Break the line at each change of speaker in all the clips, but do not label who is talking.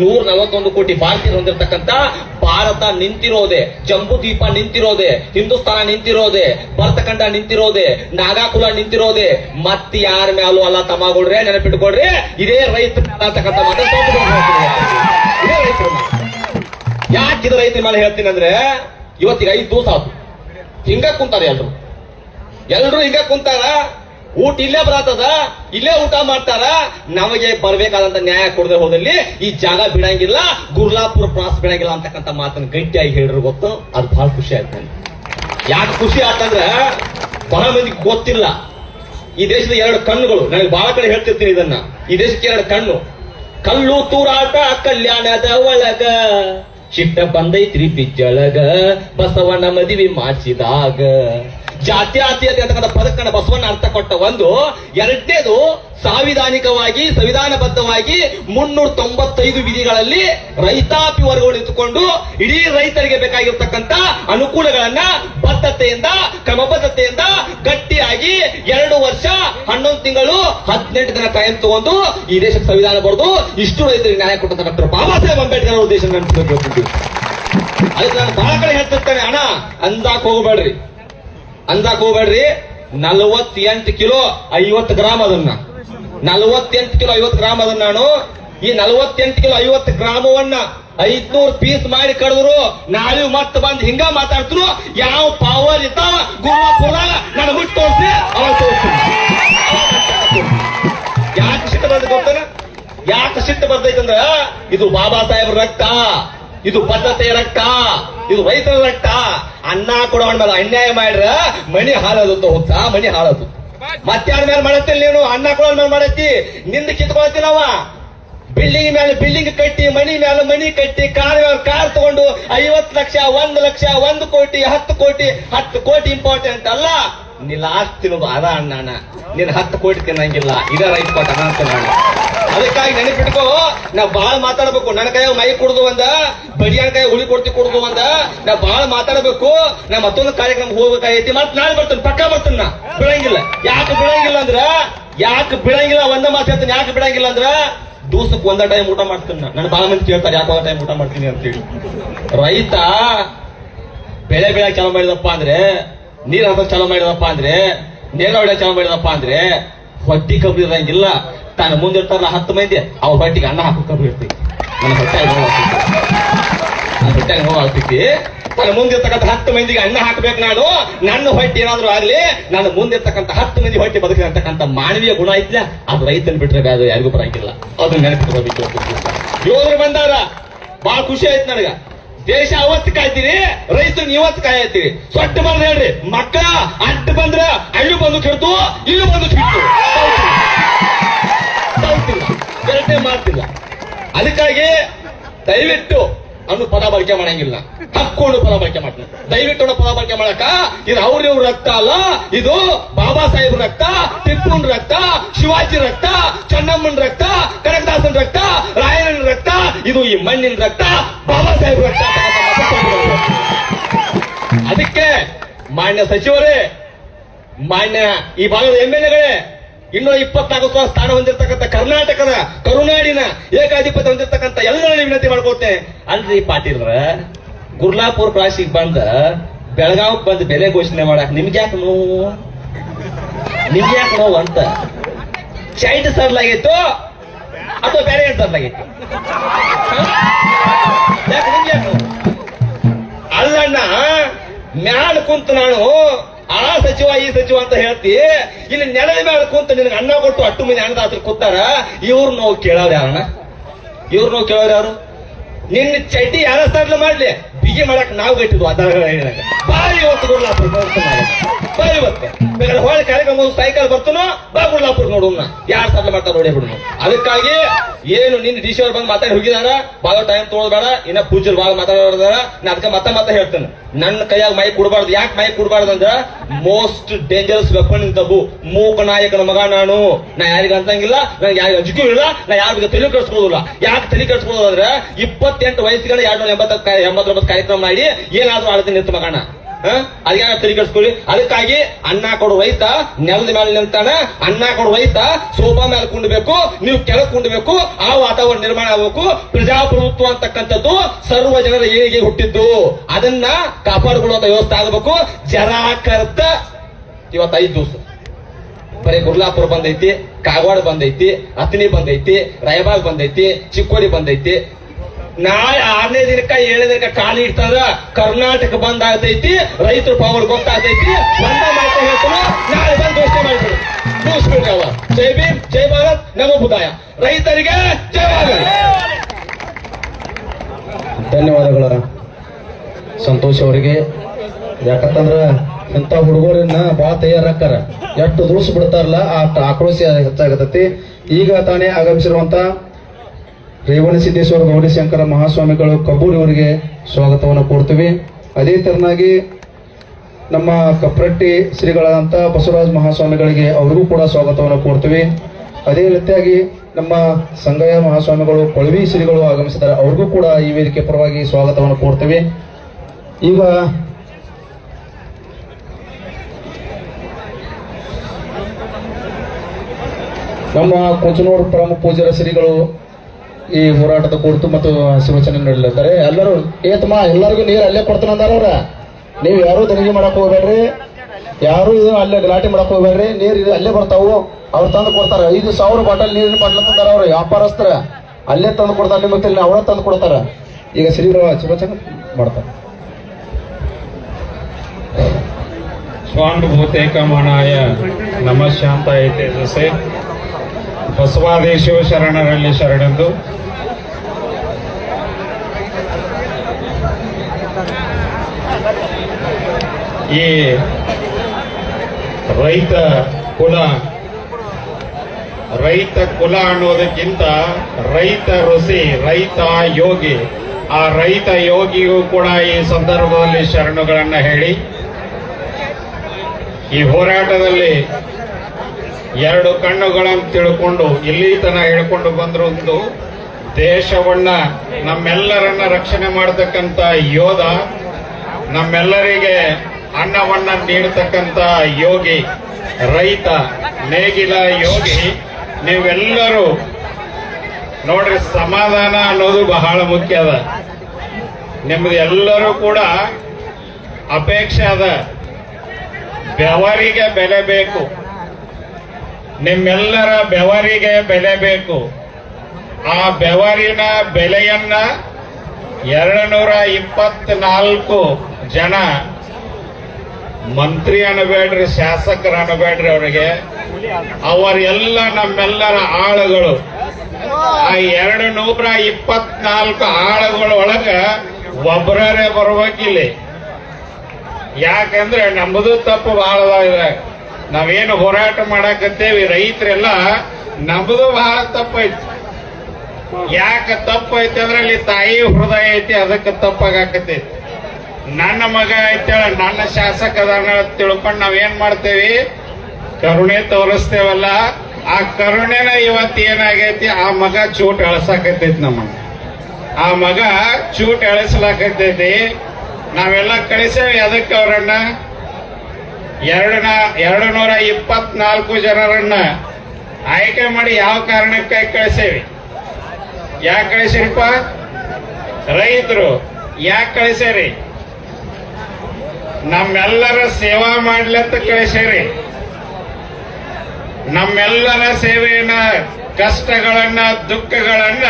ನೂರ ನಲವತ್ತೊಂದು ಕೋಟಿ ಭಾರತೀಯರು ಹೊಂದಿರತಕ್ಕಂತ ಭಾರತ ನಿಂತಿರೋದೆ, ಜಂಬೂ ದ್ವೀಪ ನಿಂತಿರೋದೆ, ಹಿಂದೂಸ್ತಾನ ನಿಂತಿರೋದೆ, ಭರತಖಂಡ ನಿಂತಿರೋದೆ, ನಾಗಾಕುಲ ನಿಂತಿರೋದೆ, ಮತ್ತೆ ಯಾರ ಮ್ಯಾಲೂ ಅಲ್ಲ ತಮ್ಮಗೊಡ್ರೆ ನೆನಪಿಟ್ಕೊಳ್ರಿ ಇದೇ ರೈತ ಮ್ಯಾಲ ಅಂತಕ್ಕಂಥ ರೈತರ ಮೇಲೆ ಹೇಳ್ತೀನಿ ಅಂದ್ರೆ, ಇವತ್ತಿಗೆ ಐದು ದಿವಸ ಹಿಂಗ ಕುಂತಾರೆ ಎಲ್ರು. ಎಲ್ರು ಹಿಂಗ ಕುಂತಾರ ಊಟ ಇಲ್ಲೇ ಬರತ್ತದ? ಇಲ್ಲೇ ಊಟ ಮಾಡ್ತಾರ? ನಮಗೆ ಬರ್ಬೇಕಾದಂತ ನ್ಯಾಯ ಕೊಡದೆ ಹೋದಲ್ಲಿ ಈ ಜಾಗ ಬಿಡಂಗಿಲ್ಲ, ಗುರ್ಲಾಪುರ ಪ್ರಾಸ್ ಬಿಡಂಗಿಲ್ಲ ಅಂತಕ್ಕಂಥ ಮಾತನ್ನ ಗಟ್ಟಿಯಾಗಿ ಹೇಳಿದ್ರು ಗೊತ್ತು. ಅದು ಬಹಳ ಖುಷಿ ಆಯ್ತು ಯಾಕೆ ಖುಷಿ ಆತಂದ್ರ ಬಹಳ ಮಂದಿಗೆ ಗೊತ್ತಿಲ್ಲ. ಈ ದೇಶದ ಎರಡು ಕಣ್ಣುಗಳು, ನನಗೆ ಬಹಳ ಕಡೆ ಹೇಳ್ತಿರ್ತೀನಿ ಇದನ್ನ. ಈ ದೇಶಕ್ಕೆ ಎರಡು ಕಣ್ಣು. ಕಲ್ಲು ತೂರಾಟ, ಕಲ್ಯಾಣದ ಒಳಗ. ಚಿಟ್ಟ ಬಂದೈತ್ರಿ ಬಿಜ್ಜಳಗ ಬಸವಣ್ಣ ಮದುವೆ ಮಾಡಿಸಿದಾಗ. ಜಾತ್ಯಾತೀಯತೆ ಅಂತಕ್ಕಂಥ ಬಸವಣ್ಣ ಅರ್ಥ ಕೊಟ್ಟ ಒಂದು. ಎರಡನೇದು ಸಾಂವಿಧಾನಿಕವಾಗಿ, ಸಂವಿಧಾನಬದ್ಧವಾಗಿ ಮುನ್ನೂರ ತೊಂಬತ್ತೈದು ವಿಧಿಗಳಲ್ಲಿ ರೈತಾಪಿ ವರ್ಗಗಳು ನಿಂತುಕೊಂಡು ಇಡೀ ರೈತರಿಗೆ ಬೇಕಾಗಿರ್ತಕ್ಕಂಥ ಅನುಕೂಲಗಳನ್ನ ಬದ್ಧತೆಯಿಂದ, ಕ್ರಮಬದ್ಧತೆಯಿಂದ ಗಟ್ಟಿಯಾಗಿ ಎರಡು ವರ್ಷ, ಹನ್ನೊಂದು ತಿಂಗಳು, ಹದಿನೆಂಟು ದಿನ ಟೈಮ್ ತಗೊಂಡು ಈ ದೇಶಕ್ಕೆ ಸಂವಿಧಾನ ಬರೆದು ಇಷ್ಟು ರೈತರಿಗೆ ನ್ಯಾಯ ಕೊಟ್ಟಂತ ಡಾಕ್ಟರ್ ಬಾಬಾ ಸಾಹೇಬ್ ಅಂಬೇಡ್ಕರ್ ಅವರು ದೇಶ ಅದಕ್ಕೆ ನಾನು ಬಹಳ ಕಡೆ ಹೇಳ್ತಿರ್ತೇನೆ, ಅಣ್ಣ, ಅಂದಾಕ್ ಹೋಗಬೇಡ್ರಿ. ಅಂದಾಕ್ ಹೋಗ್ಬೇಡ್ರಿ ನಲ್ವತ್ತೆಂಟು ಕಿಲೋ ಐವತ್ತು ಗ್ರಾಮ್ ಅದನ್ನ. ನಲ್ವತ್ತೆಂಟು ಕಿಲೋ ಐವತ್ತು ಗ್ರಾಮ್ ಅದನ್ನ ನಾನು. ಈ ನಲ್ವತ್ತೆಂಟು ಕಿಲೋ ಐವತ್ತು ಗ್ರಾಮವನ್ನ ಐದ್ನೂರು ಪೀಸ್ ಮಾಡಿ ಕಡಿದ್ರು. ನಾಳೆ ಮತ್ತೆ ಬಂದ್ ಹಿಂಗ ಮಾತಾಡ್ತರು ಯಾವ ಪವರ್ ಇತ್ತ ಗುರುವಾಪುರದಾಗ ನಾನು ಹುಟ್ಟು ತೋರಿಸಿ, ಅವಾಗ ತೋರಿಸ್ತೀನಿ. ಯಾಕೆ ಸಿಟ್ಟು ಗೊತ್ತನ? ಯಾಕೆ ಸಿಟ್ಟು ಬರ್ತೈತಂದ್ರ ಇದು ಬಾಬಾ ಸಾಹೇಬ್ರ ರಕ್ತ. ಇದು ಭದ್ರತೆಯ ರಕ್ತ. ಇದು ರೈತರ ರಕ್ತ. ಅನ್ನ ಕೊಡೋ ಮೇಲೆ ಅನ್ಯಾಯ ಮಾಡ್ರ ಮಣಿ ಹಾಳದು ಹೋಗ್ತಾ, ಮಣಿ ಹಾಳದು. ಮತ್ತಾರ ಮೇಲೆ ಮಾಡತ್ತಿಲ್ಲ ನೀನು? ಅನ್ನ ಕೊಡೋ ಮೇಲೆ ಮಾಡತ್ತಿ. ನಿಂದ ಕಿತ್ಕೊಳ್ತೀನವ ಬಿಲ್ಡಿಂಗ್ ಮೇಲೆ ಬಿಲ್ಡಿಂಗ್ ಕಟ್ಟಿ ಮನಿ ಮೇಲೆ ಮನಿ ಕಟ್ಟಿ, ಕಾರ್ ಮೇಲೆ ಕಾರ್ ತಗೊಂಡು ಐವತ್ತು ಲಕ್ಷ, ಒಂದು ಲಕ್ಷ, ಒಂದು ಕೋಟಿ, ಹತ್ತು ಕೋಟಿ ಹತ್ತು ಕೋಟಿ ಇಂಪಾರ್ಟೆಂಟ್ ಅಲ್ಲ. ನೀ ಆಸ್ತಿ ತಿನ್ನೋದು ಅದ ಅಣ್ಣ ಅಣ್ಣ ನಿನ್ನ ಹತ್ತು ಕೋಟಿ ತಿನ್ನಂಗಿಲ್ಲ. ಇದ ರೈಟ್ ಪಾಟ್ ನಾನು. ಅದಕ್ಕಾಗಿ ನೆನಪಿಟ್ಕೋ ನಾ ಬಾಳ್ ಮಾತಾಡ್ಬೇಕು. ನನ್ನ ಕೈ ಮೈ ಕುಡ್ದು ಒಂದ, ಬಡಿಯನ್ ಕೈ ಹುಳಿ ಕೊಡ್ತಿ ಕುಡ್ದು ಒಂದ ನಾ ಬಾಳ್ ಮಾತಾಡ್ಬೇಕು. ನಾ ಮತ್ತೊಂದು ಕಾರ್ಯಕ್ರಮ ಹೋಗ್ಬೇಕಾಗೈತಿ. ಮತ್ ನಾಳೆ ಬರ್ತೀನಿ, ಪಕ್ಕ ಬರ್ತೀನಿ ನಾ. ಬಿಡಂಗಿಲ್ಲ ಯಾಕೆ ಬಿಡಂಗಿಲ್ಲ ಅಂದ್ರ, ಯಾಕೆ ಬಿಡಂಗಿಲ್ಲ ಒಂದ ಮಾತು ಹೇಳ್ತೀನಿ, ಯಾಕೆ ಬಿಡಂಗಿಲ್ಲ ಅಂದ್ರ ದಿವಸಕ್ಕೆ ಒಂದ ಟೈಮ್ ಊಟ ಮಾಡ್ತೀನಿ ನಾನು ನನ್ನ ಬಾಳ ಮಂದಿ ಕೇಳ್ತಾರೆ, ಯಾಕೆ ಟೈಮ್ ಊಟ ಮಾಡ್ತೀನಿ ಅಂತೇಳಿ. ರೈತ ಬೆಳೆ ಬೆಳೆ ಚಾಲು ಮಾಡಿದಪ್ಪ ಅಂದ್ರೆ ನೀರ್ ಹಾಕೋಕ್ ಚಾಲು ಮಾಡಿದಪ್ಪ ಅಂದ್ರೆ ನೇರ ಹೊಡೆ ಚಾಲು ಮಾಡಿದಪ್ಪ ಅಂದ್ರೆ, ಹೊಟ್ಟಿ ಕಬ್ಬು ಇರಂಗಿಲ್ಲ. ತಾನು ಮುಂದಿರ್ತಾರ ಹತ್ತು ಮಂದಿ, ಅವ್ರ ಹೊಟ್ಟಿಗೆ ಅನ್ನ ಹಾಕೋ ಕಬ್ಬು ಇರ್ತೀವಿ ನನ್ನ ಹೊಟ್ಟೆ ನೋವು ಆಗ್ತೈತಿ ನನ್ನ ಹೊಟ್ಟೆ ನೋವು ಆಗ್ತೈತಿ ಮುಂದಿರ್ತಕ್ಕಂಥ ಹತ್ತು ಮಂದಿಗೆ ಅನ್ನ ಹಾಕ್ಬೇಕು ನಾನು ನನ್ನ ಹೊಟ್ಟಿ ಏನಾದ್ರೂ ಆಗ್ಲಿ ನನ್ನ ಮುಂದಿರ್ತಕ್ಕಂಥ ಹತ್ತು ಮಂದಿ ಹೊಟ್ಟಿ ಬದುಕಿರ್ತಕ್ಕಂಥ ಮಾನವೀಯ ಗುಣ ಐತ್ಲ? ಅದು ರೈತನ ಬಿಟ್ರೆ ಅದು ಯಾರಿಗೂ ಬರಂಗಿಲ್ಲ. ಅದನ್ನ ನೆನಪಿಟ್ಕೋಬೇಕು. ಯೋಧರು ಬಂದಾರ ಬಹಳ ಖುಷಿ ಆಯ್ತು ನನಗ. ದೇಶ ಅವತ್ತು ಕಾಯ್ತೀರಿ, ರೈತರು ಇವತ್ತು ಕಾಯತ್ತೀರಿ ಸೊಟ್ಟ ಬಂದ್ರೆ ಹೇಳ್ರಿ ಮಕ್ಕಳ ಅಡ್ಡ ಬಂದ್ರ ಅಳ್ಳಿ ಬಂದು ಕೆಡ್ತು, ಇಲ್ಲಿ ಬಂದು ಕೆಡ್ತು. ಮಾಡ್ತಿಲ್ಲ ಅದಕ್ಕಾಗಿ ದಯವಿಟ್ಟು ಅನ್ನು ಪದ ಬಳಕೆ ಮಾಡಂಗಿಲ್ಲ. ಹಕ್ಕೊಂಡು ಪದ ಬಳಕೆ ಮಾಡ್ತಾರೆ ದಯವಿಟ್ಟು ಅನ್ನೋ ಪದ ಬಳಕೆ ಮಾಡಕ ಇದು ಅವ್ರ ರಕ್ತ ಅಲ್ಲ. ಇದು ಬಾಬಾ ಸಾಹೇಬ್ ರಕ್ತ, ಟಿಪ್ಪುನ್ ರಕ್ತ, ಶಿವಾಜಿ ರಕ್ತ, ಚೆನ್ನಮ್ಮನ ರಕ್ತ, ಕನಕದಾಸನ್ ರಕ್ತ, ರಾಯಣ್ಣನ ರಕ್ತ, ಇದು ಈ ಮಣ್ಣಿನ ರಕ್ತ, ಬಾಬಾ ಸಾಹೇಬ್ ರಕ್ತ. ಅದಕ್ಕೆ ಮಾನ್ಯ ಸಚಿವರೇ, ಮಾನ್ಯ ಈ ಭಾಗದ ಎಂ ಎಲ್ ಎಗಳೇ ಇನ್ನೂರ ಇಪ್ಪತ್ನಾಲ್ಕು ಸ್ಥಾನ ಹೊಂದಿರತಕ್ಕಂಥ ಕರ್ನಾಟಕದ, ಕರುನಾಡಿನ ಏಕಾಧಿಪತ್ಯ ಹೊಂದಿರತಕ್ಕಂಥ ಎಲ್ಲರ ವಿನಂತಿ ಮಾಡ್ಕೋತೆ ಅಲ್ರಿ ಪಾಟೀಲ್ರ, ಗುರ್ಲಾಪುರ ಕ್ರಾಸಿಗೆ ಬಂದ, ಬೆಳಗಾವ್ ಬಂದು ಬೆಲೆ ಘೋಷಣೆ ಮಾಡಕ್ ನಿಮ್ಗೆ ಯಾಕೆ ನೋವು? ನಿಮ್ಗೆ ಯಾಕೆ ನೋವು ಅಂತ. ಚೈಟ್ ಸರ್ಲಾಗಿತ್ತು ಅಥವಾ ಬೇರೆ ಏನ್ ಸರ್ಲಾಗಿತ್ತು? ನೋವು? ಅಲ್ಲಣ್ಣ, ಮ್ಯಾಲ ಕುಂತ ನಾನು ಆ ಸಚಿವ, ಈ ಸಚಿವ ಅಂತ ಹೇಳ್ತಿ, ಇಲ್ಲಿ ನೆಲದ ಮೇಲೆ ಕುಂತ ನಿನಗೆ ಅನ್ನ ಕೊಟ್ಟು ಅಟ್ಟು ಮಂದಿ ಅನ್ನದಾತ್ರ ಕೂತಾರ, ಇವ್ರು ನೋವು ಕೇಳೋರು ಯಾರಣ್ಣ? ಇವ್ರು ನೋವು ಕೇಳೋರು ಯಾರು? ನಿನ್ನ ಚಟಿ ಯಾರ ಸಾರ್ಲು ಮಾಡ್ಲಿ? ಬಿಗಿ ಮಾಡಕ್ ನಾವು ಗಟ್ಟಿದ್ವು ಅದರ ಬಾರಿ ಇವತ್ತು ಗುರ್ಲಾಪುರ ಬಾರಿ ಇವತ್ತು ಬೇಕಾದ್ರೆ ಹೊಳೆ ಕಾರ್ಯಕ್ರಮ ಸೈಕಲ್ ಬರ್ತನೋ, ಬಾ ಗುಡ್ಲಾಪುರ್ ನೋಡೋಣ ಯಾರು ಸಲ ಮಾಡ್ತಾರ ನೋಡಿ ಬಿಡು ಅದಕ್ಕಾಗಿ ಏನು ನಿನ್ನ ಡಿ ಸಿ ಮಾತಾಡಿ ಹೋಗಿದಾರ ಬಾಳ ಟೈಮ್ ತೊಗೊಳ್ಬೇಡ, ಇನ್ನ ಪೂಜರ್ ಬಾಳ ಮಾತಾಡೋದಾರ ನಾ ಅದಕ್ಕೆ ಮತ್ತೆ ಮತ್ತೆ ಹೇಳ್ತೇನೆ. ನನ್ನ ಕೈಯಾಗ ಮೈ ಕೊಡಬಾರ್ದು. ಯಾಕೆ ಮೈ ಕೊಡಬಾರ್ದು ಅಂದ್ರ ಮೋಸ್ಟ್ ಡೇಂಜರಸ್ ವೆಪನ್ ಇಂತವು ಮೂಕ ನಾಯಕನ ಮಗ ನಾನು. ನಾ ಯಾರಿಗ ಅಂತಂಗಿಲ್ಲ ನನಗೆ ಯಾರಿಗ ಅಂಜಿಕೆ ಇಲ್ಲ, ನಾ ಯಾರಿಗ ತಲೆ ಕೆಡಿಸ್ಕೊಳ್ಳೋದಿಲ್ಲ. ಯಾಕೆ ತಲೆ ಕಟ್ಸ್ಕೊಳ್ಳೋದಂದ್ರೆ ಇಪ್ಪತ್ತೆಂಟು ವಯಸ್ಸಿಗಳ ಎರಡು ಎಂಬತ್ತ ಎಂಬತ್ತೊಂಬತ್ತು ಕಾರ್ಯಕ್ರಮ ಮಾಡಿ ಏನಾದ್ರೂ ಆಗುತ್ತೆ ನಿಂತು ಮಗಣ ಅದಕ್ಕೆ ತಿರುಗಿಸ್ಕೊಳ್ಳಿ. ಅದಕ್ಕಾಗಿ ಅನ್ನ ಕೊಡು ರೈತ ನೆಲದ ಮೇಲೆ ನಿಂತಾನ, ಅನ್ನ ಕೊಡು ರೈತ ಸೋಫಾ ಮೇಲೆ ಕುಂಡ್ಬೇಕು, ನೀವು ಕೆಳಗೆ ಕುಂಡ್ಬೇಕು, ಆ ವಾತಾವರಣ ನಿರ್ಮಾಣ ಆಗಬೇಕು. ಪ್ರಜಾಪ್ರಭುತ್ವ ಅಂತಕ್ಕಂಥದ್ದು ಸರ್ವ ಜನರ ಏಳಿಗೆ ಹುಟ್ಟಿದ್ದು. ಅದನ್ನ ಕಾಪಾಡಿಕೊಳ್ಳುವಂತ ವ್ಯವಸ್ಥೆ ಆಗಬೇಕು. ಜರಾಕರ್ತ ಇವತ್ತು ಐದು ದಿವಸ. ಬರೀ ಗುರ್ಲಾಪುರ ಬಂದೈತಿ, ಕಾಗವಾಡ ಬಂದೈತಿ ಅತ್ನಿ ಬಂದೈತಿ, ರಾಯಬಾಗ್ ಬಂದೈತಿ, ಚಿಕ್ಕೋಡಿ ಬಂದೈತಿ. ನಾಳೆ ಆರನೇ ದಿನಕ್ಕ, ಏಳನೇ ದಿನಕ್ಕ ಕಾಲಿ ಇಡ್ತಾರ. ಕರ್ನಾಟಕ ಬಂದ್ ಆಗ್ತೈತಿ, ರೈತರು ಪವರ್ ಗೊತ್ತಾಗ್ತೈತಿ. ಬಂದ ಮಾತ್ರ ಹೇಳ್ತಾರ ನಾಳೆ ಬಂದು ಘೋಷಣೆ ಮಾಡಿದ್ರು ಅವ ಜೈ ಭೀಮ್, ಜೈ ಭಾರತ್, ನಮ ಬುದಾಯ ರೈತರಿಗೆ ಜಯವಾಗಲಿ
ಧನ್ಯವಾದಗಳ ಸಂತೋಷ್ ಅವರಿಗೆ. ಯಾಕಂತಂದ್ರ ಇಂಥ ಹುಡುಗರನ್ನ ಭಾಳ ತಯಾರಾಕಾರ ಎಷ್ಟು ದೂಸ ಬಿಡ್ತಾರಲ್ಲ ಅಷ್ಟು ಆಕ್ರೋಶ ಹೆಚ್ಚಾಗತೈತಿ. ಈಗ ತಾನೇ ಆಗಮಿಸಿರುವಂತ ರೇವಣ ಸಿದ್ದೇಶ್ವರ ಗೌರಿಶಂಕರ ಮಹಾಸ್ವಾಮಿಗಳು ಇವರಿಗೆ ಸ್ವಾಗತವನ್ನು ಕೊಡ್ತೀವಿ ಅದೇ ತೆರನಾಗಿ ನಮ್ಮ ಕಪ್ರಟ್ಟಿ ಶ್ರೀಗಳಾದಂಥ ಬಸವರಾಜ ಮಹಾಸ್ವಾಮಿಗಳಿಗೆ ಅವರಿಗೂ ಕೂಡ ಸ್ವಾಗತವನ್ನು ಕೊಡ್ತೀವಿ ಅದೇ ರೀತಿಯಾಗಿ ನಮ್ಮ ಸಂಗಯ್ಯ ಮಹಾಸ್ವಾಮಿಗಳು, ಕೊಳವಿ ಶ್ರೀಗಳು ಆಗಮಿಸಿದ್ದಾರೆ. ಅವ್ರಿಗೂ ಕೂಡ ಈ ವೇದಿಕೆ ಪರವಾಗಿ ಸ್ವಾಗತವನ್ನು ಕೊಡ್ತೀವಿ ಈಗ ನಮ್ಮ ಕುಂಚನೂರು ಪರಮ ಪೂಜ್ಯರ ಶ್ರೀಗಳು ಈ ಹೋರಾಟದ ಕುರಿತು ಮತ್ತು ಶಿವಚನೆ ನೀಡಲಿದ್ದಾರೆ ಎಲ್ಲರೂ ಏತಮ್ಮ ಎಲ್ಲರಿಗೂ ನೀರು ಅಲ್ಲೇ ಕೊಡ್ತಾನಂದಾರ ಅವ್ರ. ನೀವು ಯಾರು ದನಿಗೆ ಮಾಡಕ್ ಹೋಗ್ಬೇಡ್ರಿ. ಯಾರು ಇದು ಅಲ್ಲೇ ಗಲಾಟೆ ಮಾಡಕ್ ಹೋಗ್ಬೇಡ್ರಿ. ನೀರು ಇದು ಅಲ್ಲೇ ಬರ್ತಾವು. ಅವ್ರು ತಂದು ಕೊಡ್ತಾರ. ಐದು ಸಾವಿರ ಬಾಟಲ್ ನೀರಿನ ಬಾಟಲ್ ತಂದಾರ ಅವ್ರು. ವ್ಯಾಪಾರಸ್ತರ ಅಲ್ಲೇ ತಂದು ಕೊಡ್ತಾರ. ನಿಮಗೆ ಗೊತ್ತಿಲ್ಲ ಅವರ ತಂದು ಕೊಡ್ತಾರ. ಈಗ ಶ್ರೀಗಳು ಶಿವಚನ ಮಾಡ್ತಾರೆ.
ಸ್ವಾನುಭೂತೇಕಮಣಾಯ ನಮಃ ಶಾಂತಾಯ ತೇಜಸೆ ಬಸವಾದೇಶಿವ ಶರಣರಲ್ಲಿ ಶರಣೆಂದು ಈ ರೈತ ಕುಲ ರೈತ ಕುಲ ಅನ್ನೋದಕ್ಕಿಂತ ರೈತ ಋಷಿ, ರೈತ ಯೋಗಿ, ಆ ರೈತ ಯೋಗಿಗೂ ಕೂಡ ಈ ಸಂದರ್ಭದಲ್ಲಿ ಶರಣುಗಳನ್ನ ಹೇಳಿ, ಈ ಹೋರಾಟದಲ್ಲಿ ಎರಡು ಕಣ್ಣುಗಳನ್ನು ತಿಳ್ಕೊಂಡು, ಇಲ್ಲಿ ತನ ಹೇಳ್ಕೊಂಡು ಬಂದ್ರು ಒಂದು ದೇಶವನ್ನ ನಮ್ಮೆಲ್ಲರನ್ನ ರಕ್ಷಣೆ ಮಾಡತಕ್ಕಂತ ಯೋಧ, ನಮ್ಮೆಲ್ಲರಿಗೆ ಅನ್ನವನ್ನ ನೀಡತಕ್ಕಂತ ಯೋಗಿ, ರೈತ, ನೇಗಿಲ ಯೋಗಿ, ನೀವೆಲ್ಲರೂ ನೋಡ್ರಿ ಸಮಾಧಾನ ಅನ್ನೋದು ಬಹಳ ಮುಖ್ಯ ಅದ. ನಿಮ್ದು ಎಲ್ಲರೂ ಕೂಡ ಅಪೇಕ್ಷೆ ಅದ. ಬೆವರಿಗೆ ಬೆಲೆ ಬೇಕು. ನಿಮ್ಮೆಲ್ಲರ ಬೆವರಿಗೆ ಬೆಲೆ ಬೇಕು. ಆ ಬೆವರಿನ ಬೆಲೆಯನ್ನ ಎರಡು ನೂರ ಇಪ್ಪತ್ನಾಲ್ಕು ಜನ ಮಂತ್ರಿ ಅನ್ನಬೇಡ್ರಿ, ಶಾಸಕರು ಅನ್ನಬೇಡ್ರಿ ಅವರಿಗೆ. ಅವರೆಲ್ಲ ನಮ್ಮೆಲ್ಲರ ಆಳುಗಳು. ಆ ಎರಡು ನೂರ ಇಪ್ಪತ್ನಾಲ್ಕು ಆಳುಗಳ ಒಳಗ ಒಬ್ಬರೇ ಬರ್ಬೇಕಿಲ್ಲ. ಯಾಕಂದ್ರೆ ನಮ್ಮದು ತಪ್ಪು ಬಹಳ ಇದೆ. ನಾವೇನು ಹೋರಾಟ ಮಾಡಾಕತ್ತೇವಿ, ರೈತರೆಲ್ಲ ನಮ್ಮದು ಬಹಳ ತಪ್ಪೈತಿ. ಯಾಕೆ ತಪ್ಪೈತಿ ಅಂದ್ರೆ ಅಲ್ಲಿ ತಾಯಿ ಹೃದಯ ಐತಿ, ಅದಕ್ಕೆ ತಪ್ಪಾಗತ್ತೈತಿ ನನ್ನ ಮಗ ಐತೇಳ ನನ್ನ ಶಾಸಕ ತಿಳ್ಕೊಂಡು ನಾವೇನ್ ಮಾಡ್ತೇವಿ? ಕರುಣೆ ತೋರಿಸ್ತೇವಲ್ಲ. ಆ ಕರುಣೆನ ಇವತ್ತು ಏನಾಗೈತಿ? ಆ ಮಗ ಚೂಟ್ ಎಳಸಾಕತೈತಿ ನಮ್ಮ ಆ ಮಗ ಚೂಟ್ ಎಳಸಲಾಕತೈತಿ ನಾವೆಲ್ಲ ಕಳಿಸೇವಿ ಅದಕ್ಕೆ ಅವರನ್ನ? ಎರಡು ಎರಡು ನೂರ ಇಪ್ಪತ್ನಾಲ್ಕು ಜನರನ್ನ ಆಯ್ಕೆ ಮಾಡಿ ಯಾವ ಕಾರಣಕ್ಕಾಗಿ ಕಳಿಸೇವಿ? ಯಾಕೆ ಕಳಿಸಿರಿಪ್ಪ? ರೈತರು. ಯಾಕೆ ಕಳಿಸ್ಯಾರಿ ನಮ್ಮೆಲ್ಲರ ಸೇವಾ ಮಾಡ್ಲತ್ತ ಕಳಿಸ್ಯಾರಿ ನಮ್ಮೆಲ್ಲರ ಸೇವೆಯನ್ನ, ಕಷ್ಟಗಳನ್ನ, ದುಃಖಗಳನ್ನ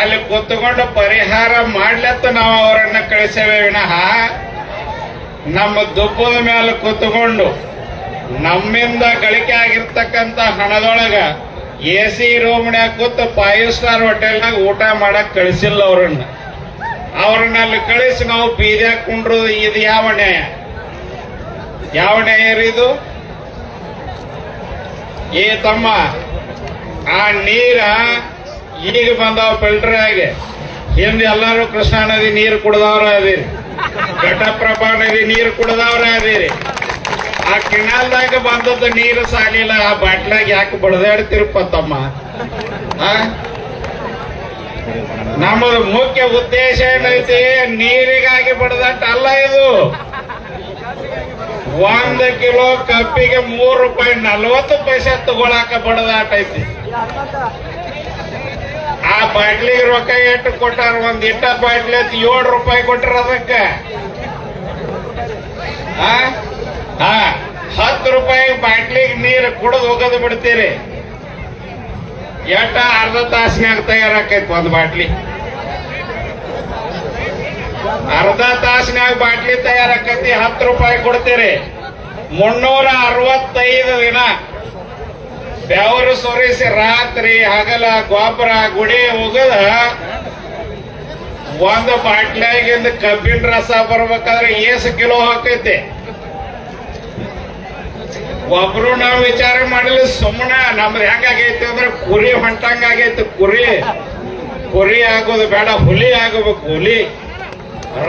ಅಲ್ಲಿ ಕೂತ್ಕೊಂಡು ಪರಿಹಾರ ಮಾಡ್ಲತ್ತ ನಾವು ಅವರನ್ನ ಕಳಿಸೇವೆ ವಿನಃ ನಮ್ಮ ದುಬ್ಬದ ಮೇಲೆ ಕೂತ್ಕೊಂಡು ನಮ್ಮಿಂದ ಗಳಿಕೆ ಆಗಿರ್ತಕ್ಕಂತ ಹಣದೊಳಗ ಎ ಸಿ ರೂಮ್ನ್ಯಾಗ ಕೂತು ಫೈವ್ ಸ್ಟಾರ್ ಹೋಟೆಲ್ನಾಗ ಊಟ ಮಾಡಕ್ ಕಳಿಸಿಲ್ಲ ಅವ್ರನ್ನ. ಅವ್ರನ್ನ ಅಲ್ಲಿ ಕಳಿಸಿ ನಾವು ಬೀದ್ಯಾಗ ಕುಂಡ್ರು ಇದು ಯಾವ ನ್ಯಾಯ? ಯಾವ ನ್ಯಾಯ ಇದು? ಏ ತಮ್ಮ, ಆ ನೀರ ಈಗ ಬಂದಾವ ಫಿಲ್ಟರ್ ಆಗಿ. ಹಿಂದೆ ಎಲ್ಲರೂ ಕೃಷ್ಣಾ ನದಿ ನೀರು ಕುಡ್ದವ್ರ ಅದೀರಿ. ಘಟಪ್ರಭಾ ನದಿ ನೀರು ಕುಡ್ದವ್ರ ಅದೀರಿ. ಆ ಕಿಣಾಲ್ದಾಗ ಬಂದದ್ದು ನೀರು ಸಾಲಿಲ್ಲ, ಆ ಬಾಟ್ಲಾಗ ಯಾಕೆ ಬಡದಾಡ್ತಿರಪ್ಪ ತಮ್ಮ? ಆ? ನಮ್ಮದು ಮುಖ್ಯ ಉದ್ದೇಶ ಏನೈತಿ? ನೀರಿಗಾಗಿ ಅಲ್ಲ ಇದು. ಒಂದ್ ಕಿಲೋ ಕಪ್ಪಿಗೆ ಮೂರು ರೂಪಾಯಿ ನಲ್ವತ್ತು ಪೈಸೆ ತಗೊಳಾಕ ಬಡದಾಟ ಐತಿ. ಆ ಬಾಟ್ಲಿಗೆ ರೊಕ್ಕ ಎಷ್ಟು ಕೊಟ್ಟಾರ? ಒಂದ್ ಇಟ್ಟ ಬಾಟ್ಲಿ ಅಂತ ಏಳು ರೂಪಾಯಿ ಕೊಟ್ಟರ ಅದಕ್ಕ. ಹತ್ತು ರೂಪಾಯಿ ಬಾಟ್ಲಿಗೆ ನೀರು ಕುಡಿದು ಹೋಗೋದು ಬಿಡ್ತೀರಿ. ಎಟ್ಟ ಅರ್ಧ ತಾಸಿನಾಗ ತಯಾರಾಕೈತಿ ಒಂದು ಬಾಟ್ಲಿ. ಅರ್ಧ ತಾಸಿನಾಗ ಬಾಟ್ಲಿ ತಯಾರಾಕೈತಿ, ಹತ್ತು ರೂಪಾಯಿ ಕೊಡ್ತೀರಿ. ಮುನ್ನೂರ ಅರವತ್ತೈದು ದಿನ. ಬೆವರು ಸುರಿಸಿ ರಾತ್ರಿ ಹಗಲ ಗೊಬ್ಬರ ಗುಡಿ ಹೋಗದ ಒಂದು ಬಾಟ್ಲಿಯಾಗಿಂದ ಕಬ್ಬಿನ ರಸ ಬರ್ಬೇಕಾದ್ರೆ ಏಸು ಕಿಲೋ ಹಾಕೈತಿ. ಒಬ್ರು ನಾವು ವಿಚಾರ ಮಾಡಲಿ ಸುಮ್ಮನೆ ನಮ್ದು ಹೆಂಗಾಗೈತಿ ಅಂದ್ರೆ ಕುರಿ ಹೊಂಟಂಗ ಆಗೈತಿ ಕುರಿ. ಕುರಿ ಆಗೋದು ಬೇಡ, ಹುಲಿ ಆಗಬೇಕು, ಹುಲಿ.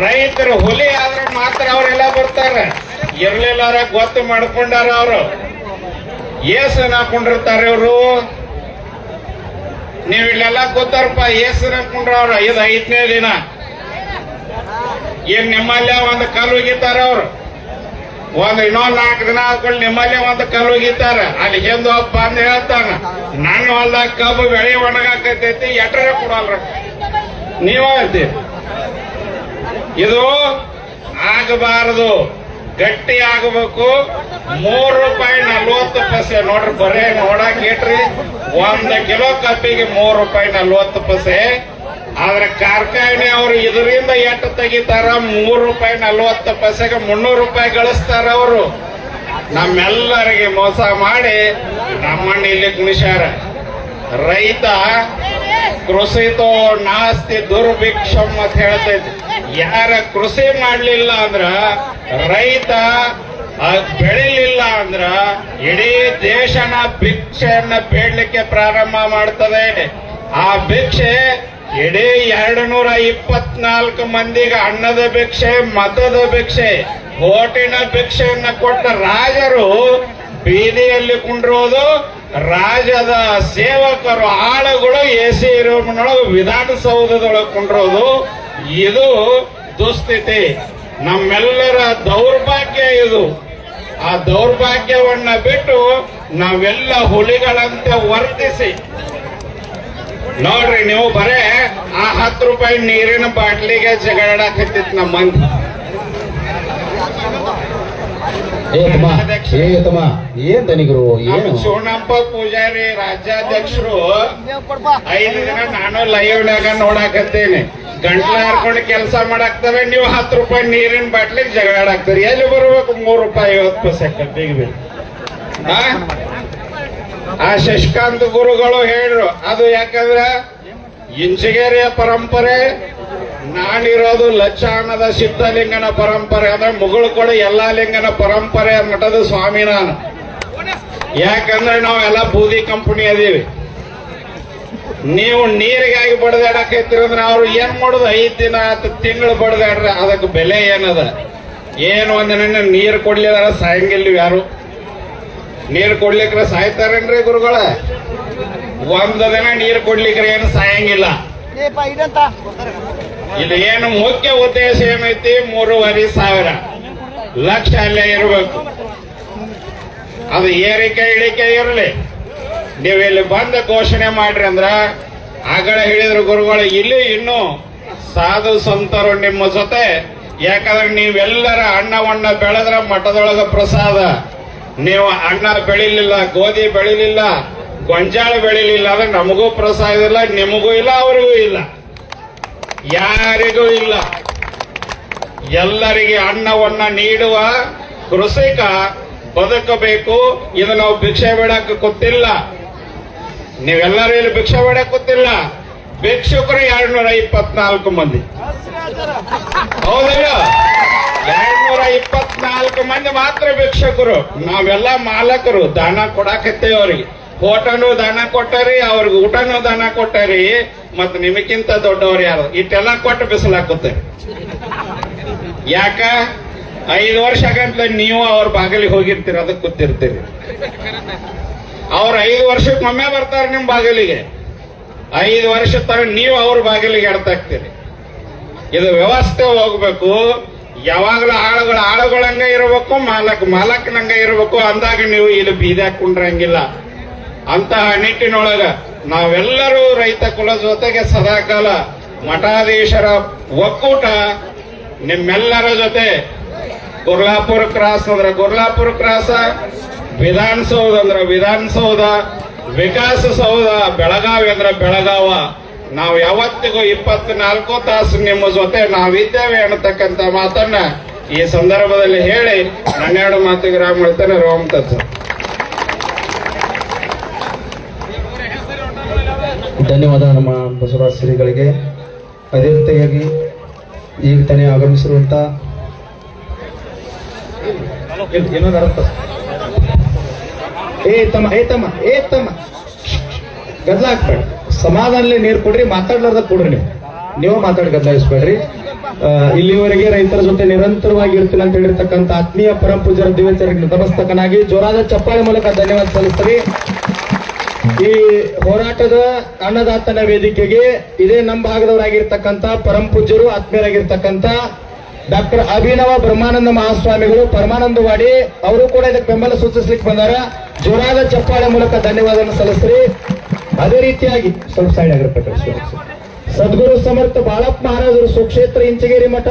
ರೈತರು ಹುಲಿ ಆದ್ರೆ ಮಾತ್ರ ಅವರೆಲ್ಲ ಬರ್ತಾರೆ. ಇರ್ಲಿಲ್ಲಾರ ಗೊತ್ತು ಮಾಡ್ಕೊಂಡಾರ ಅವರು. ಏಸನ್ ಹಾಕೊಂಡಿರ್ತಾರೆ ಇವರು. ನೀವು ಇಲ್ಲೆಲ್ಲ ಗೊತ್ತಾರಪ್ಪ, ಏಸನ್ ಹಾಕೊಂಡ್ರ ಅವ್ರು. ಇದು ಐದನೇ ದಿನ. ಏನ್ ನಿಮ್ಮಲ್ಲೇ ಒಂದು ಕಲ್ಲು ಒಗಿತಾರ ಅವ್ರು. ಒಂದ್ ಇನ್ನೊಂದ್ ನಾಲ್ಕು ದಿನ ಆದ್ಕೊಂಡು ನಿಮ್ಮಲ್ಲೇ ಒಂದು ಕಲ್ಲು ಒಗಿತಾರ ಅಲ್ಲಿ ಹಿಂದೆ ಒಬ್ಬ ಬಂದ್ ಹೇಳ್ತಾನ, ನನ್ನ ಹೊಲ್ದಾಗ ಕಬ್ಬು ಬೆಳೆ ಒಣಗಾಕತೈತಿ ಎಟ್ರೆ ಕೊಡಲ್ರ? ನೀವ ಇದು ಆಗಬಾರದು, ಗಟ್ಟಿ ಆಗಬೇಕು. ಮೂರು ರೂಪಾಯಿ ನಲ್ವತ್ತು ಪೈಸೆ, ನೋಡ್ರಿ ಬರೇ ನೋಡಕ್ ಇಟ್ರಿ. ಒಂದ್ ಕಿಲೋ ಕಬ್ಬಿಗೆ ಮೂರು ರೂಪಾಯಿ ನಲ್ವತ್ತು ಪೈಸೆ. ಆದ್ರೆ ಕಾರ್ಖಾನೆ ಅವರು ಇದರಿಂದ ಎಟ್ಟು ತೆಗಿತಾರ? ಮೂರು ರೂಪಾಯಿ, ನಲ್ವತ್ತು ಪೈಸೆಗೆ ಮುನ್ನೂರು ರೂಪಾಯಿ ಗಳಿಸ್ತಾರ ಅವರು. ನಮ್ಮೆಲ್ಲರಿಗೆ ಮೋಸ ಮಾಡಿ ನಮ್ಮಣ್ಣ ಇಲ್ಲಿ ಗುಣಿಸ್ಯಾರ ರೈತ ಕೃಷಿತೋ ನಾಸ್ತಿ ದುರ್ಭಿಕ್ಷಮ್ ಅಂತ ಹೇಳ್ತೈತಿ. ಯಾರ ಕೃಷಿ ಮಾಡ್ಲಿಲ್ಲ ಅಂದ್ರ ರೈತ ಬೆಳಿಲಿಲ್ಲ ಅಂದ್ರ ಇಡೀ ದೇಶನ ಭಿಕ್ಷೆಯನ್ನ ಬೇಡ್ಲಿಕ್ಕೆ ಪ್ರಾರಂಭ ಮಾಡ್ತದೆ. ಆ ಭಿಕ್ಷೆ ಇಡೀ ಎರಡು ನೂರ ಇಪ್ಪತ್ನಾಲ್ಕು ಮಂದಿಗೆ ಅನ್ನದ ಭಿಕ್ಷೆ, ಮತದ ಭಿಕ್ಷೆ, ಓಟಿನ ಭಿಕ್ಷೆಯನ್ನ ಕೊಟ್ಟ ರಾಜರು ಬೀದಿಯಲ್ಲಿ ಕುಂಡಿರೋದು, ರಾಜದ ಸೇವಕರು, ಆಳುಗಳು ಎ ಸಿ ರೂಮ್ನೊಳಗೆ ವಿಧಾನಸೌಧದೊಳಗೆ ಕುಂಡಿರೋದು. ಇದು ದುಸ್ಥಿತಿ. ನಮ್ಮೆಲ್ಲರ ದೌರ್ಭಾಗ್ಯ ಇದು. ಆ ದೌರ್ಭಾಗ್ಯವನ್ನ ಬಿಟ್ಟು ನಾವೆಲ್ಲ ಹುಲಿಗಳಂತೆ ವರ್ತಿಸಿ ನೋಡ್ರಿ ನೀವು ಬರೇ ಆ ಹತ್ತು ರೂಪಾಯಿ ನೀರಿನ ಬಾಟ್ಲಿಗೆ ಜಗಳಾಡಕತ್ತಿತ್ ನಮ್ಮ ಮಂದಿ.
ಏನ್ ತನಿಗರು ಏನು?
ನಮ್ಮ ಪೂಜಾರಿ ರಾಜ್ಯಾಧ್ಯಕ್ಷರು ಐದು ದಿನ ನಾನು ಲೈವ್ನಾಗ ನೋಡಾಕತ್ತೇನೆ ಗಂಟ್ಲ ಹಾರ್ಕೊಂಡು ಕೆಲಸ ಮಾಡಾಕ್ತವೆ ನೀವು ಹತ್ತು ರೂಪಾಯಿ ನೀರಿನ ಬಾಟ್ಲಿಗೆ ಜಗಳಾಡಾಕ್ತೀರಿ ಎಲ್ಲಿ ಬರ್ಬೇಕು ಮೂರು ರೂಪಾಯಿ ಐವತ್ತು ಪೈಸೆ ಕಟ್ಟಿಗೆ ಬೇಕು? ಆ? ಶಶಿಕಾಂತ್ ಗುರುಗಳು ಹೇಳ್ರು, ಅದು ಯಾಕಂದ್ರೆ ಇಂಚಗೇರಿಯ ಪರಂಪರೆ, ನಾನಿರೋದು ಲಚ್ಚಾನದ ಸಿದ್ಧಲಿಂಗನ ಪರಂಪರೆ, ಅಂದ್ರೆ ಮುಗುಳು ಕೂಡ ಎಲ್ಲಾ ಲಿಂಗನ ಪರಂಪರೆ ಮಠದ ಸ್ವಾಮಿ ನಾನು. ಯಾಕಂದ್ರೆ ನಾವೆಲ್ಲ ಬೂದಿ ಕಂಪನಿ ಅದೀವಿ. ನೀವು ನೀರಿಗಾಗಿ ಬಡದಾಡಕೈತಿ ಅಂದ್ರೆ ಅವ್ರು ಏನ್ ಮಾಡೋದು? ಐದ್ ದಿನ ಹತ್ತು ತಿಂಗಳು ಬಡದಾಡ್ರೆ, ಅದಕ್ಕೆ ಬೆಲೆ ಏನದ? ಏನು ಒಂದಿನ ನೀರು ಕೊಡ್ಲಿಲ್ಲ ಸಾಯಂಗಿಲ್ಲ ಯಾರು? ನೀರು ಕೊಡ್ಲಿಕ್ರೆ ಸಾಯ್ತಾರೇನ್ರಿ ಗುರುಗಳ? ಒಂದ ದಿನ ನೀರು ಕೊಡ್ಲಿಕ್ರೆ ಏನು ಸಾಯಂಗಿಲ್ಲ. ಇದು ಏನು ಮುಖ್ಯ ಉದ್ದೇಶ ಏನೈತಿ? ಮೂರುವರೆ ಸಾವಿರ. ಲಕ್ಷ ಅಲ್ಲೇ ಇರಬೇಕು. ಅದು ಏರಿಕೆ ಇಳಿಕೆ ಇರಲಿ. ನೀವು ಇಲ್ಲಿ ಬಂದ ಘೋಷಣೆ ಮಾಡ್ರಿ ಅಂದ್ರ ಆಗಳ ಹೇಳಿದ್ರು ಗುರುಗಳು ಇಲ್ಲಿ ಇನ್ನೂ ಸಾಧು ಸಂತರು ನಿಮ್ಮ ಜೊತೆ. ಯಾಕಂದ್ರೆ ನೀವೆಲ್ಲರ ಅಣ್ಣವಣ್ಣ ಬೆಳೆದ್ರ ಮಠದೊಳಗ ಪ್ರಸಾದ. ನೀವು ಅನ್ನ ಬೆಳಿಲಿಲ್ಲ, ಗೋಧಿ ಬೆಳಿಲಿಲ್ಲ, ಗೊಂಜಾಳ ಬೆಳಿಲಿಲ್ಲ ಅಂದ್ರೆ ನಮಗೂ ಪ್ರೋತ್ಸಾಹ ಇಲ್ಲ, ನಿಮಗೂ ಇಲ್ಲ, ಅವರಿಗೂ ಇಲ್ಲ. ಯಾರಿಗೂ ಇಲ್ಲ. ಎಲ್ಲರಿಗೆ ಅನ್ನವನ್ನ ನೀಡುವ ಕೃಷಿಕ ಬದುಕಬೇಕು. ಇದು ನಾವು ಭಿಕ್ಷೆ ಬೇಡಕ್ಕೆ ಗೊತ್ತಿಲ್ಲ ನೀವೆಲ್ಲರೂ ಇಲ್ಲಿ ಭಿಕ್ಷೆ ಬೇಡಕ್ಕೆ ಗೊತ್ತಿಲ್ಲ ಭಿಕ್ಷುಕರು ಎರಡ್ ನೂರ ಇಪ್ಪತ್ನಾಲ್ಕು ಮಂದಿ. ಹೌದಲ್ಲ ಇಪ್ಪತ್ನಾಲ್ಕು ಮಂದಿ ಮಾತ್ರ ಭಿಕ್ಷಕರು. ನಾವೆಲ್ಲ ಮಾಲಕರು. ದಾನ ಕೊಡಾಕತ್ತೇವ್ ಅವ್ರಿಗೆ ಫೋಟೋನು ದಾನ ಕೊಟ್ಟಾರಿ, ಅವ್ರಿಗೆ ಊಟನೂ ದಾನ ಕೊಟ್ಟಾರಿ ಮತ್ ನಿಮಗಿಂತ ದೊಡ್ಡವ್ರು ಯಾರು? ಇಟ್ಟೆಲ್ಲ ಕೊಟ್ಟು ಬಿಸಿಲಾಕುತ್ತೆ. ಯಾಕ? ಐದು ವರ್ಷ ಗಂಟ್ಲ ನೀವು ಅವ್ರ ಬಾಗಿಲಿಗೆ ಹೋಗಿರ್ತೀರಿ ಅದಕ್ಕೆ ಕೂತಿರ್ತೀರಿ. ಅವ್ರ ಐದು ವರ್ಷಕ್ಕೆ ಒಮ್ಮೆ ಬರ್ತಾರೆ ನಿಮ್ ಬಾಗಿಲಿಗೆ. ಐದು ವರ್ಷ ತರ ನೀವು ಅವ್ರ ಬಾಗಿಲಿಗೆ ಎಡ್ತಾಕ್ತೀರಿ. ಇದು ವ್ಯವಸ್ಥೆ ಹೋಗ್ಬೇಕು. ಯಾವಾಗಲೂ ಆಳುಗಳು ಆಳುಗಳಂಗ ಇರಬೇಕು, ಮಾಲಕ್ ಮಾಲಕ್ನಂಗ ಇರಬೇಕು. ಅಂದಾಗ ನೀವು ಇಲ್ಲಿ ಬೀದಿ ಕುಂಡ್ರಂಗಿಲ್ಲ. ಅಂತಹ ನಿಟ್ಟಿನೊಳಗ ನಾವೆಲ್ಲರೂ ರೈತ ಕುಲ ಜೊತೆಗೆ ಸದಾಕಾಲ ಮಠಾಧೀಶರ ಒಕ್ಕೂಟ ನಿಮ್ಮೆಲ್ಲರ ಜೊತೆ ಗುರ್ಲಾಪುರ ಕ್ರಾಸ್ ಅಂದ್ರೆ ಗುರ್ಲಾಪುರ ಕ್ರಾಸ, ವಿಧಾನಸೌಧ ಅಂದ್ರೆ ವಿಧಾನಸೌಧ, ವಿಕಾಸಸೌಧ, ಬೆಳಗಾವಿ ಅಂದ್ರೆ ಬೆಳಗಾವ. ನಾವು ಯಾವತ್ತಿಗೂ ಇಪ್ಪತ್ನಾಲ್ಕು ತಾಸು ನಿಮ್ಮ ಜೊತೆ ನಾವಿದ್ದೇವೆ ಅನ್ನತಕ್ಕಂತ ಮಾತನ್ನ ಈ ಸಂದರ್ಭದಲ್ಲಿ ಹೇಳಿ ನನ್ನೆರಡು ಮಾತಿಗೆ ರಾಮ್ ಹೇಳ್ತಾನೆ, ರೋಮ್ ತತ್ಸ.
ಧನ್ಯವಾದ ನಮ್ಮ ಬಸವರಾಜ್ ಶ್ರೀಗಳಿಗೆ. ಅದೇ ರೀತಿಯಾಗಿ ಈಗ ತಾನೇ ಆಗಮಿಸಿರುವಂತ ಏ ತಮ್ಮ ಏ ತಮ್ಮ ಏ ತಮ್ಮ. ಗದ್ಲ ಸಮಾಧಾನದಲ್ಲಿ ನೀರು ಕೊಡ್ರಿ, ಮಾತಾಡ್ಲಾರ್ದ ಕೊಡ್ರಿ ನೀವು. ನೀವು ಮಾತಾಡಿ ಗದ್ದಾಯಿಸ್ಬೇಡ್ರಿ ಇಲ್ಲಿವರೆಗೆ ರೈತರ ಜೊತೆ ನಿರಂತರವಾಗಿ ಇರ್ತೀನಿ ಅಂತ ಹೇಳಿರ್ತಕ್ಕಂಥ ಆತ್ಮೀಯ ಪರಂ ಪೂಜರ ದಿವ್ಯಚರಿಗೆ ನಮಸ್ತಕನಾಗಿ ಜೋರಾದ ಚಪ್ಪಾಳೆ ಮೂಲಕ ಧನ್ಯವಾದ ಸಲ್ಲಿಸ್ತೀರಿ. ಈ ಹೋರಾಟದ ಅನ್ನದಾತನ ವೇದಿಕೆಗೆ ಇದೇ ನಮ್ಮ ಭಾಗದವರಾಗಿರ್ತಕ್ಕಂಥ ಪರಂ ಪೂಜ್ಯರು, ಆತ್ಮೀಯರಾಗಿರ್ತಕ್ಕಂಥ ಡಾಕ್ಟರ್ ಅಭಿನವ ಬ್ರಹ್ಮಾನಂದ ಮಹಾಸ್ವಾಮಿಗಳು ಪರಮಾನಂದವಾಡಿ ಅವರು ಕೂಡ ಇದಕ್ಕೆ ಬೆಂಬಲ ಸೂಚಿಸ್ಲಿಕ್ಕೆ ಬಂದಾರ. ಜೋರಾದ ಚಪ್ಪಾಳೆ ಮೂಲಕ ಧನ್ಯವಾದವನ್ನು ಸಲ್ಲಿಸ್ರಿ ಅದೇ ರೀತಿಯಾಗಿ ಸ್ವಲ್ಪ ಸೈಡ್ ಆಗಿರ್ಬೇಕು. ಸದ್ಗುರು ಸಮರ್ಥ ಬಾಳಪ್ಪ ಮಹಾರಾಜರು ಸುಕ್ಷೇತ್ರ ಇಂಚಗೇರಿ ಮಠ